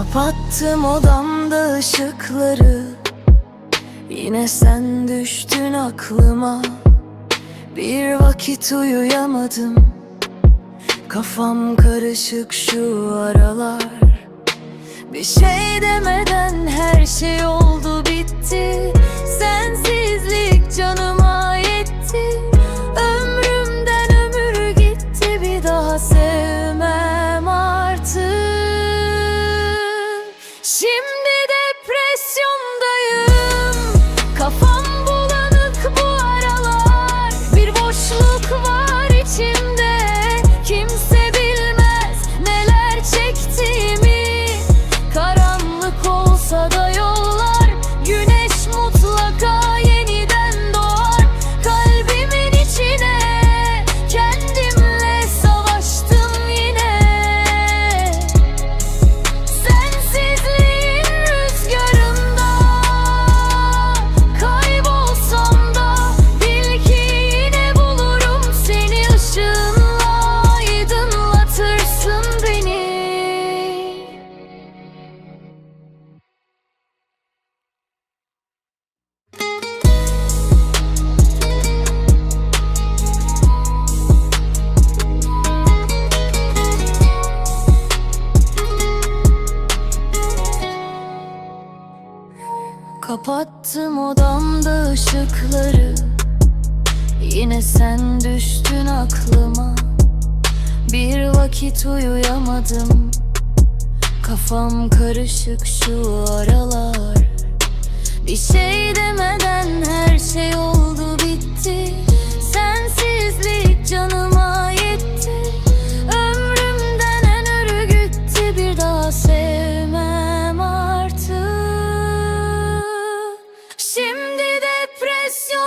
Kapattım odamda ışıkları. Yine sen düştün aklıma. Bir vakit uyuyamadım. Kafam karışık şu aralar. Bir şey demeden her şey oldu Kapattım odamda ışıkları. Yine sen düştün aklıma. Bir vakit uyuyamadım. Kafam karışık şu aralar. Bir şey demeden her şey oldu bitti. Sensizlik canıma yetti. Ömrümden en örü gitti bir daha sev все